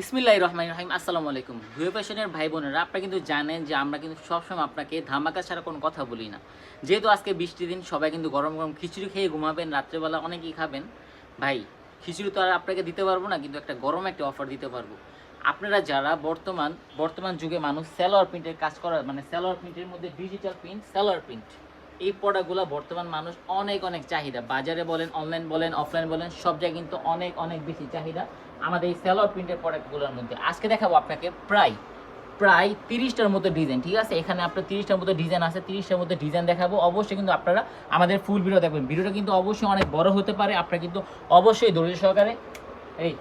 বিসমিল্লাহ রহমান রহিম, আসসালামু আলাইকুম। ভুয়ে ফ্যাশনের ভাই বোনেরা, আপনারা কিন্তু জানেন যে আমরা কিন্তু সবসময় আপনাকে ধামাকা ছাড়া কোনো কথা বলি না। যেহেতু আজকে বৃষ্টির দিন, সবাই কিন্তু গরম গরম খিচুড়ি খেয়ে ঘুমাবেন, রাত্রেবেলা অনেকেই খাবেন। ভাই, খিচুড়ি তো আর আপনাকে দিতে পারব না, কিন্তু একটা গরম একটা অফার দিতে পারব। আপনারা যারা বর্তমান বর্তমান যুগে মানুষ সেলোয়ার প্রিন্টের কাজ করার মানে স্যালোয়ার প্রিন্টের মধ্যে ডিজিটাল প্রিন্ট সেলোয়ার প্রিন্ট এই প্রোডাক্টগুলো বর্তমান মানুষ অনেক অনেক চাহিদা। বাজারে বলেন অনলাইন বলেন অফলাইন বলেন, সব জায়গায় কিন্তু অনেক অনেক বেশি চাহিদা। আমাদের এই সেলোয়ার প্রিন্টের প্রোডাক্টগুলোর মধ্যে। আজকে দেখাবো আপনাকে প্রায় প্রায় তিরিশটার মতো ডিজাইন ঠিক আছে? এখানে আপনার তিরিশটার মতো ডিজাইন আছে, তিরিশটার মতো ডিজাইন দেখাবো। অবশ্যই কিন্তু আপনারা আমাদের ফুল ভিডিও দেখবেন। ভিডিওটা কিন্তু অবশ্যই অনেক বড় হতে পারে। আপনারা কিন্তু অবশ্যই ধৈর্য সহকারে, এই।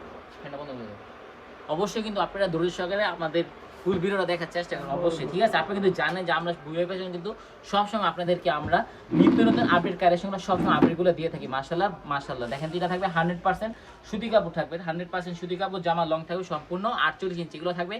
অবশ্যই কিন্তু আপনারা ধৈর্য সহকারে আমাদের ফুল ভিডিওটা দেখার চেষ্টা করুন অবশ্যই, ঠিক আছে? আপনি কিন্তু জানেন যে আমরা বুয়ে পেছনে কিন্তু সবসময় আপনাদেরকে আমরা নিত্য নতুন আপডেট কালেকশনগুলো সবসময় আপডেটগুলো দিয়ে থাকি মাসাল্লাহ মাসাল্লাহ দেখেন যেটা থাকবে হান্ড্রেড পার্সেন্ট সুতি কাপড় থাকবে হান্ড্রেড পার্সেন্ট সুতি কাপড়, জামা লং থাকবে, সম্পূর্ণ আটচল্লিশ ইঞ্চিগুলো থাকবে।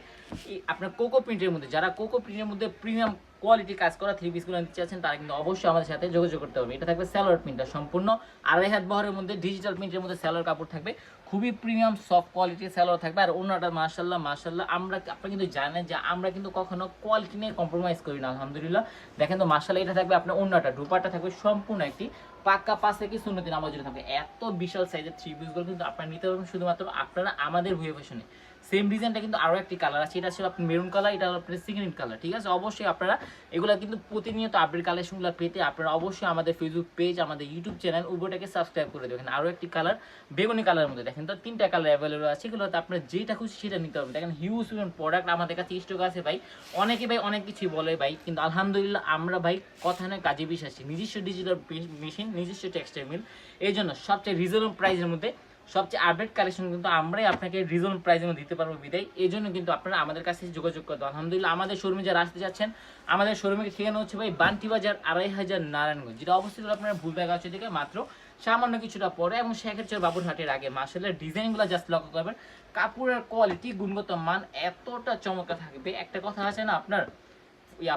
আপনার কোকো প্রিন্টের মধ্যে, যারা কোকো প্রিন্টের মধ্যে প্রিমিয়াম কোয়ালিটি কাজ করা থ্রি পিসগুলো নিতে চাচ্ছেন, তারা কিন্তু অবশ্যই আমাদের সাথে যোগাযোগ করতে হবে। এটা থাকবে স্যালোয়ার প্রিন্টটা সম্পূর্ণ। আড়াই হাত বহরের মধ্যে ডিজিটাল প্রিন্টের মধ্যে স্যালোয়ার কাপড় থাকবে। খুবই প্রিমিয়াম সফট কোয়ালিটির স্যালোয়ার থাকবে। আর অন্যটা মার্শাল্লাহ মার্শাল্লাহ আমরা আপনি কিন্তু জানেন যে আমরা কিন্তু কখনো কোয়ালিটি নিয়ে কম্প্রোমাইজ করি না, আলহামদুলিল্লাহ। দেখেন তো মার্শাল্লাহ এটা থাকবে আপনার অন্যটা ডুপারটা থাকবে সম্পূর্ণ একটি পাক্কা পাশে কি আমার জন্য থাকবে। এত বিশাল সাইজের থ্রি পিসগুলো কিন্তু আপনারা নিতে পারবেন শুধুমাত্র আপনারা আমাদের ভুয়ে ফ্যাশনে সেম ডিজাইনটা কিন্তু আরও একটি কালার আছে। এটা ছিল আপনার মেরুন কালার এটা আপনার সিগ্রিন কালার ঠিক আছে? অবশ্যই আপনারা এগুলো কিন্তু প্রতিনিয়ত আপডেট কালেকশনগুলো পেতে আপনারা অবশ্যই আমাদের ফেসবুক পেজ আমাদের ইউটিউব চ্যানেল উভয়টাকে সাবস্ক্রাইব করে দেবেন। আরও একটি কালার বেগুনি কালারের মধ্যে দেখেন তো, তিনটা কালার অ্যাভেলেবল আছে। এগুলোতে আপনার যেটা খুশি সেটা নিতে হবে। দেখেন হিউজ প্রোডাক্ট আমাদের কাছে স্টক আছে ভাই। অনেকে ভাই অনেক কিছুই বলে ভাই, কিন্তু আলহামদুলিল্লাহ আমরা ভাই কথা নয়, কাজে বিশ্বাসী। নিজস্ব ডিজিটাল মেশিন নিজস্ব টেক্সটাইল মিল এই জন্য সবচেয়ে রিজনেবল প্রাইসের মধ্যে সবচেয়ে আপডেট কালেকশন কিন্তু আমরাই আপনাকে রিজনেবল প্রাইসের মধ্যে দিতে পারব বিদায়। এই জন্য কিন্তু আপনারা আমাদের কাছে যোগাযোগ করতে। আলহামদুলিল্লাহ, আমাদের শোরুমে যারা আসতে যাচ্ছেন আমাদের শোরুমের ঠিকানা হচ্ছে ভাই বান্টি বাজার আড়াই হাজার নারায়ণগঞ্জ। যেটা অবস্থিত আপনারা ভুলবাগ আছে থেকে মাত্র সামান্য কিছুটা পরে এবং শেখের বাবুরহাটের আগে। মাসালের ডিজাইনগুলো জাস্ট লক্ষ্য করবেন। কাপড়ের কোয়ালিটি গুণগত মান এতটা চমৎকার থাকবে। একটা কথা আছে না, আপনার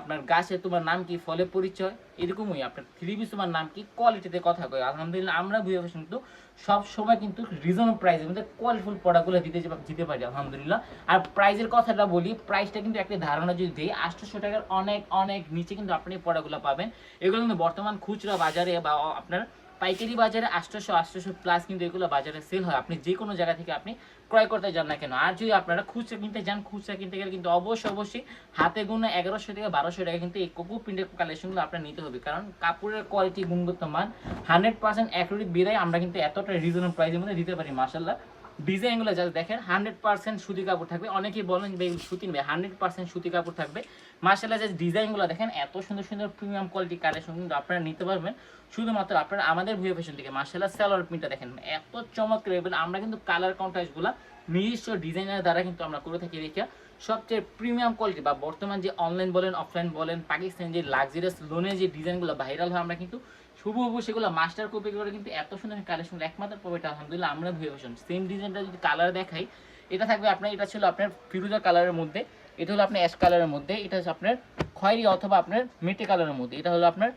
আপনার গাছে তোমার নাম কি, ফলে পরিচয়, এরকমই আপনার থ্রি পিস তোমার নাম কি কোয়ালিটিতে কথা কয়। আলহামদুলিল্লাহ, আমরা বুঝে পাচ্ছি কিন্তু সব সময় কিন্তু রিজনেবল প্রাইসের মধ্যে কোয়ালিফুল প্রোডাক্টগুলো দিতে দিতে পারি, আলহামদুলিল্লাহ। আর প্রাইসের কথাটা বলি প্রাইসটা কিন্তু একটা ধারণা যদি দিই আটশোশো টাকার অনেক অনেক নিচে কিন্তু আপনি প্রোডাক্টগুলো পাবেন। এগুলো কিন্তু বর্তমান খুচরা বাজারে বা আপনার পাইকারি বাজারে আটশোশো আটশোশো প্লাস কিন্তু এগুলো বাজারে সেল হয়। আপনি যে কোনো জায়গা থেকে আপনি ক্রয় করতে যান না কেন? আর যদি আপনারা খুচরা কিনতে যান, খুচরা কিনতে গেলে কিন্তু অবশ্যই অবশ্যই হাতে গুনে এগারোশো থেকে বারোশো টাকা কিন্তু এই কোকো প্রিন্টের কালেকশনগুলো আপনার নিতে হবে। কারণ কাপড়ের কোয়ালিটি গুণগত মান হান্ড্রেড পার্সেন্ট অ্যাকুরেট বিদায় আমরা কিন্তু এতটা রিজনেবল প্রাইসের মধ্যে দিতে পারি মাসাল্লাহ ডিজাইনগুলো যা দেখেন হান্ড্রেড পার্সেন্ট সুতি কাপড় থাকবে। অনেকেই বলেন যে সুতি নেবে হান্ড্রেড পার্সেন্ট সুতি কাপড় থাকবে। মার্শাল্লাহ জাস্ট ডিজাইনগুলো দেখেন, এত সুন্দর সুন্দর প্রিমিয়াম কোয়ালিটি কালেকশন কিন্তু আপনারা নিতে পারবেন। শুধুমাত্র আপনারা আমাদের ভুয়ে ফ্যাশন থেকে মার্শাল্লাহ স্যালোয়ার প্রিন্টটা দেখেন, এত চমৎকার এবং আমরা কিন্তু কালার কন্ট্রাস্টগুলো নিজস্ব ডিজাইনের দ্বারা কিন্তু আমরা করে থাকি দেখে সবচেয়ে প্রিমিয়াম কোয়ালিটি বা বর্তমান যে অনলাইন বলেন অফলাইন বলেন, পাকিস্তান যে লাক্সারিয়াস লোনের যে ডিজাইনগুলো ভাইরাল হয়, আমরা কিন্তু শুভ হুবু সেগুলো মাস্টার কপি করে কিন্তু এত সুন্দর কালেকশন একমাত্র পাবে আলহামদুলিল্লাহ আমরা ভুয়ে ফ্যাশন সেম ডিজাইনটা যদি কালার দেখাই, এটা থাকবে আপনার, এটা ছিল আপনার ফিরোজা কালারের মধ্যে, এটা হলো আপনার অ্যাশ কালারের মধ্যে, এটা হচ্ছে আপনার খয়েরি অথবা আপনার মেটে কালারের মধ্যে, এটা হলো আপনার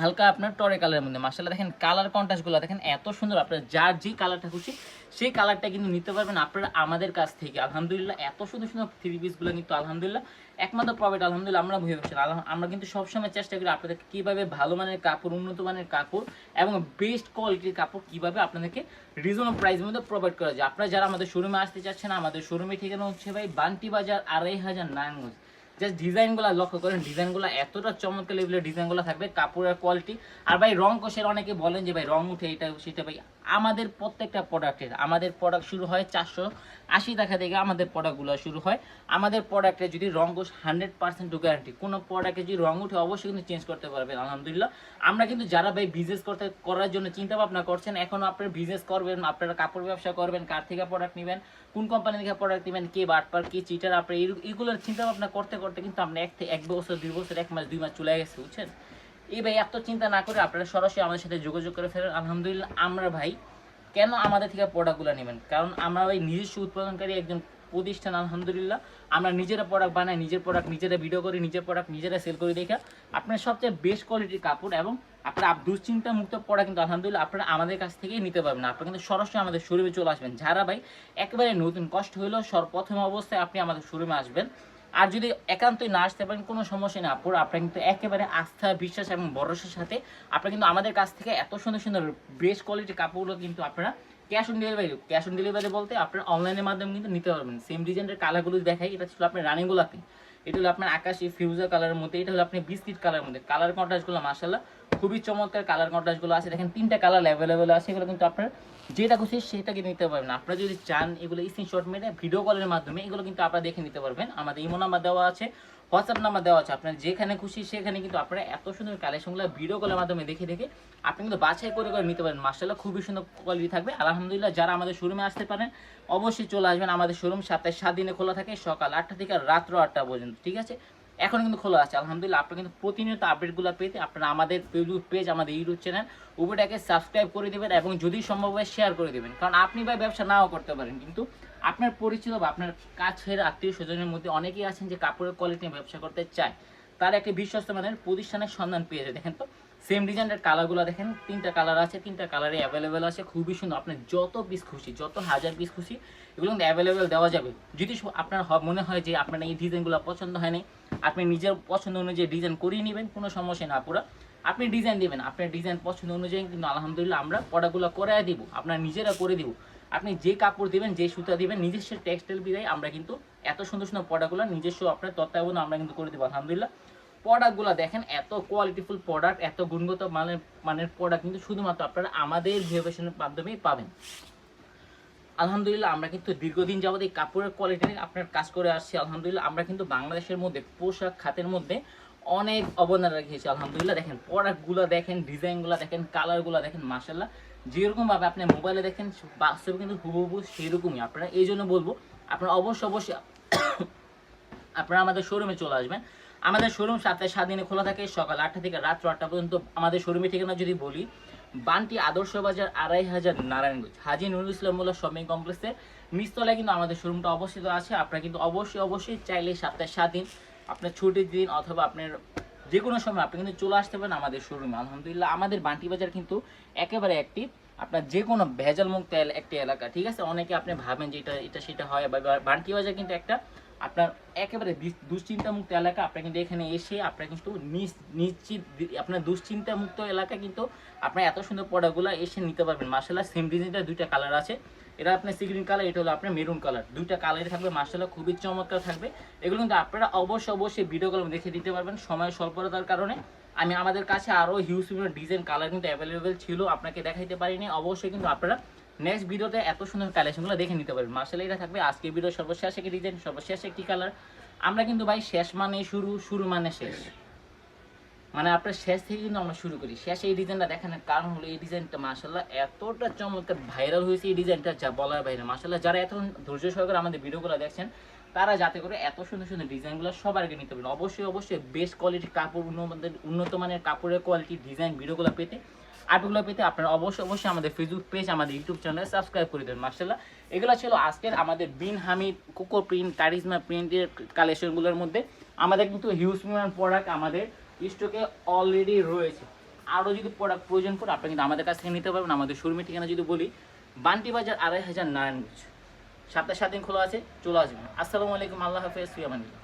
হালকা আপনার টরে কালারের মধ্যে। মাসাল্লাহ দেখেন কালার কন্ট্রাস্টগুলো দেখেন এত সুন্দর। আপনার যার যে কালারটা খুশি, সেই কালারটা কিন্তু নিতে পারবেন আপনারা আমাদের কাছ থেকে। আলহামদুলিল্লাহ, এত সুন্দর সুন্দর থ্রি পিসগুলো কিন্তু আলহামদুলিল্লাহ, একমাত্র প্রফিট আলহামদুলিল্লাহ, আমরা ভুয়ে পাচ্ছি আমরা কিন্তু সবসময় চেষ্টা করি আপনাদেরকে কীভাবে ভালো মানের কাপড়, উন্নত মানের কাপড় এবং বেস্ট কোয়ালিটির কাপড় কীভাবে আপনাদেরকে রিজনেবল প্রাইসের মধ্যে প্রোভাইড করা যায়। আপনারা যারা আমাদের শোরুমে আসতে চাচ্ছেন, আমাদের শোরুমে ঠিকানা হচ্ছে ভাই বান্টি বাজার আড়াই হাজার নারায়ণগঞ্জ। জাস্ট ডিজাইনগুলো লক্ষ্য করেন ডিজাইনগুলো এতটা চমৎকার লেভেলের ডিজাইনগুলো থাকবে, কাপড়ের কোয়ালিটি আর ভাই, রং কোষের অনেকে বলেন যে, ভাই, রং উঠে এটা, সেটা ভাই। আমাদের প্রত্যেকটা প্রোডাক্টের আমাদের প্রোডাক্ট শুরু হয় চারশো আশি টাকা থেকে আমাদের প্রোডাক্টগুলো শুরু হয়। আমাদের প্রোডাক্টে যদি রং কোষ হান্ড্রেড পার্সেন্ট গ্যারান্টি কোনো প্রোডাক্টে যদি রং উঠে অবশ্যই কিন্তু চেঞ্জ করতে পারবেন, আলহামদুলিল্লাহ। আমরা কিন্তু যারা ভাই বিজনেস করতে, করার জন্য চিন্তা ভাবনা করছেন, এখন আপনারা বিজনেস করবেন, আপনারা কাপড় ব্যবসা করবেন, কার থেকে প্রোডাক্ট নেবেন, কোন কোম্পানি থেকে প্রোডাক্ট নেবেন, কে বাটপার, কে চিটার আপনার এইগুলোর চিন্তা ভাবনা করতে করতে কিন্তু আমরা এক এক বছর, দুই বছর, এক মাস, দুই মাস চলে গেছে, বুঝছেন? এই ভাই এত চিন্তা না করে আপনারা সরাসরি আমাদের সাথে যোগাযোগ করে ফেলেন। আলহামদুলিল্লাহ, আমরা ভাই কেন আমাদের থেকে প্রোডাক্টগুলো নেবেন? কারণ আমরা ওই নিজস্ব উৎপাদনকারী একজন প্রতিষ্ঠান, আলহামদুলিল্লাহ। আমরা নিজেরা প্রোডাক্ট বানাই, নিজের প্রোডাক্ট নিজেরা ভিডিও করি, নিজের প্রোডাক্ট নিজেরা সেল করি দেখা আপনার সবচেয়ে বেস্ট কোয়ালিটির কাপড় এবং আপনার আপ- দুশ্চিন্তা মুক্ত পড়া কিন্তু আলহামদুলিল্লাহ আপনারা আমাদের কাছ থেকেই নিতে পারবেন। আপনারা কিন্তু সরাসরি আমাদের শোরুমে চলে আসবেন। যারা ভাই একেবারে নতুন, কষ্ট হইলেও সর্বপ্রথম অবস্থায় আপনি আমাদের শোরুমে আসবেন। আর যদি একান্তই না আসতে পারেন, কোনো সমস্যা না আপুর আপনারা কিন্তু একেবারে আস্থা, বিশ্বাস এবং ভরসার সাথে আপনারা কিন্তু আমাদের কাছ থেকে এত সুন্দর সুন্দর বেস্ট কোয়ালিটির কাপড়গুলো কিন্তু আপনারা cash on delivery cash on delivery বলতে আপনারা অনলাইনের মাধ্যমে কিন্তু নিতে পারবেন। সেম ডিজাইনের কালারগুলো দেখাই, এটা ছিল আপনার রানিং গোলাপি। এটা হলো আপনার আকাশি ফিউজার কালারের মধ্যে, এটা হলো আপনি বিস্কিট কালারের মধ্যে। কালার কন্ট্রাস্টগুলো মাসাল্লাহ খুবই চমৎকার কালার কন্ট্রাস্টগুলো আছে। দেখেন তিনটা কালার অ্যাভেলেবেল আছে, এগুলো কিন্তু আপনার যেটা খুশি সেটাকে নিতে পারবেন। আপনারা যদি চান এগুলো স্ক্রিনশট মেরে ভিডিও কলের মাধ্যমে, এগুলো কিন্তু আপনারা দেখে নিতে পারবেন। আমাদের ইমো নাম্বার দেওয়া আছে হোয়াটসঅ্যাপ নাম্বার দেওয়া আছে। আপনার যেখানে খুশি সেখানে কিন্তু আপনারা এত সুন্দর কালেকশনগুলো ভিডিও কলের মাধ্যমে দেখে দেখে আপনি কিন্তু বাছাই করে করে নিতে পারেন মার্শাল্লাহ খুবই সুন্দর কোয়ালিটি থাকবে। আলহামদুলিল্লাহ, যারা আমাদের শোরুমে আসতে পারেন, অবশ্যই চলে আসবেন আমাদের শোরুম সাতটায় সাত দিনে খোলা থাকে, সকাল আটটা থেকে রাত্র আটটা পর্যন্ত, ঠিক আছে? এখন কিন্তু খোলা আছে। আলহামদুলিল্লাহ, আপনারা কিন্তু প্রতিনিয়ত আপডেটগুলো পেতে আপনারা আমাদের ফেসবুক পেজ আমাদের ইউটিউব চ্যানেল উভয়টাকে সাবস্ক্রাইব করে দেবেন এবং যদি সম্ভব হয় শেয়ার করে দেবেন। কারণ আপনি ভাই ব্যবসা নাও করতে পারেন, কিন্তু আপনার পরিচিত বা আপনার কাছের আত্মীয় স্বজনের মধ্যে অনেকেই আছেন যে কাপড়ের কোয়ালিটি নিয়ে ব্যবসা করতে চায়। তার একটি বিশ্বস্ত মানের প্রতিষ্ঠানের সন্ধান পেয়ে যায়। দেখেন তো সেম ডিজাইনের কালারগুলো দেখেন, তিনটা কালার আছে, তিনটা কালারে অ্যাভেলেবেল আছে, খুবই সুন্দর। আপনার যত পিস খুশি, যত হাজার পিস খুশি, এগুলো কিন্তু অ্যাভেলেবেল দেওয়া যাবে। যদি আপনার মনে হয় যে আপনার এই ডিজাইনগুলো পছন্দ হয়নি আপনি নিজের পছন্দ অনুযায়ী ডিজাইন করিয়ে নেবেন, কোনো সমস্যা না পুরো আপনি ডিজাইন দিবেন, আপনার ডিজাইন পছন্দ অনুযায়ী কিন্তু আলহামদুলিল্লাহ আমরা পড়াগুলো করাই দিব, আপনার নিজেরা করে দিব। আপনি যে কাপড় দিবেন, যে সুতা দিবেন, নিজস্ব টেক্সটাইল বিদায় আমরা কিন্তু এত সুন্দর সুন্দর পড়াগুলো নিজস্ব আপনার তত্ত্বাবধানে আমরা কিন্তু করে দেবো, আলহামদুলিল্লাহ। প্রোডাক্টগুলো দেখেন, এত কোয়ালিটিফুল প্রোডাক্ট এত গুণগত মানের মানের প্রোডাক্ট কিন্তু শুধুমাত্র আপনারা আমাদের ভিওভেশনের মাধ্যমেই পাবেন। আলহামদুলিল্লাহ, আমরা কিন্তু দীর্ঘদিন যাবত এই কাপড়ের কোয়ালিটি নিয়ে আপনার কাজ করে আসছি। আলহামদুলিল্লাহ, আমরা কিন্তু বাংলাদেশের মধ্যে, পোশাক খাতের মধ্যে অনেক অবদান রেখেছি আলহামদুলিল্লাহ, দেখেন প্রোডাক্টগুলো দেখেন, ডিজাইনগুলো দেখেন, কালারগুলো দেখেন মাসাল্লাহ যেরকম ভাবে আপনি মোবাইলে দেখেন, বাস্তবে কিন্তু হুবহু সেরকমই। আপনারা এই জন্য বলব, আপনারা অবশ্যই অবশ্যই আপনারা আমাদের শোরুমে চলে আসবেন। আমাদের শোরুম সাতটায় সাত দিনে খোলা থাকে, সকাল আটটা থেকে রাত্র আটটা পর্যন্ত আমাদের শোরুমের ঠিকানা যদি বলি বান্টি আদর্শ বাজার আড়াই হাজার নারায়ণগঞ্জ। হাজি নুরুল ইসলাম মোল্লা শপিং কমপ্লেক্সের নিচতলায় কিন্তু আমাদের শোরুমটা অবস্থিত আছে। আপনারা কিন্তু অবশ্যই অবশ্যই চাইলে সাতটায় সাত দিন, আপনার ছুটির দিন অথবা আপনার যে কোনো সময় আপনি কিন্তু চলে আসতে পারেন আমাদের শোরুমে। আলহামদুলিল্লাহ, আমাদের বান্টি বাজার কিন্তু একেবারে অ্যাক্টিভ আপনার যে কোনো ভেজাল মুক্ত একটি এলাকা, ঠিক আছে? অনেকে আপনি ভাবেন যে এটা এটা, সেটা হয় বা- বান্টি বাজার কিন্তু একটা আপনার একেবারে দিস- দুশ্চিন্তা মুক্ত এলাকা, আপনার কিন্তু এখানে এসে আপনার কিন্তু নিশ্চিত আপনার দুশ্চিন্তা মুক্ত এলাকা কিন্তু আপনার এত সুন্দর পড়াগুলো এসে নিতে পারবেন। মার্শাল্লাহ সেম ডিজাইনটা দুইটা কালার আছে। এটা আপনার সিগ্রিন কালার এটা হলো আপনার মেরুন কালার দুইটা কালারই থাকবে মার্শাল্লাহ খুবই চমৎকার থাকবে। এগুলো কিন্তু আপনারা অবশ্যই অবশ্যই ভিডিও কল দেখে দিতে পারবেন। সময় স্বল্পতার কারণে। আমি আমাদের কাছে আরও হিউজ ডিজাইন কালার কিন্তু অ্যাভেলেবেল ছিল, আপনাকে দেখাইতে পারিনি। অবশ্যই কিন্তু আপনারা নেক্সট ভিডিওতে এত সুন্দর কালেকশনগুলো দেখে নিতে পারবেন। মার্শাল্লাহ এটা থাকবে, আজকের ভিডিও সর্বশেষ একটি ডিজাইন সর্বশেষ একটি কালার আমরা কিন্তু ভাই শেষ মানে শুরু শুরু মানে শেষ। মানে আপনার শেষ থেকে কিন্তু আমরা শুরু করি। শেষ এই ডিজাইনটা দেখানোর কারণ হলো এই ডিজাইনটা মাসাল্লাহ এতটা চমৎকার ভাইরাল হয়েছে এই ডিজাইনটা যা বলার বাইরে মাসাল্লাহ যারা এত ধৈর্য সহকারে আমাদের ভিডিওগুলো দেখছেন, তারা যাতে করে এত সুন্দর সুন্দর ডিজাইনগুলো সবার আগে নিতে পারেন। অবশ্যই অবশ্যই বেস্ট কোয়ালিটির কাপড় উন্নত উন্নত মানের কাপড়ের কোয়ালিটি ডিজাইন ভিডিওগুলো পেতে আর্টগুলো পেতে আপনারা অবশ্যই অবশ্যই আমাদের ফেসবুক পেজ আমাদের ইউটিউব চ্যানেলে সাবস্ক্রাইব করে দেবেন মার্শাল্লাহ এগুলো ছিল আজকের আমাদের Bin Hamid coco print charisma প্রিন্টের কালেকশনগুলোর মধ্যে। আমাদের কিন্তু হিউজ পরিমাণ প্রোডাক্ট আমাদের স্টকে অলরেডি রয়েছে। আরও যদি প্রোডাক্ট প্রয়োজন পড়ে, আপনি কিন্তু আমাদের কাছ থেকে নিতে পারবেন। আমাদের শোরুমের ঠিকানা যদি বলি, বান্টি বাজার আড়াই হাজার নারায়ণগঞ্জ। সপ্তাহে সাত দিন খোলা আছে, চলে আসবেন। আসসালামু আলাইকুম, আল্লাহ হাফেজ ফিয়ামানি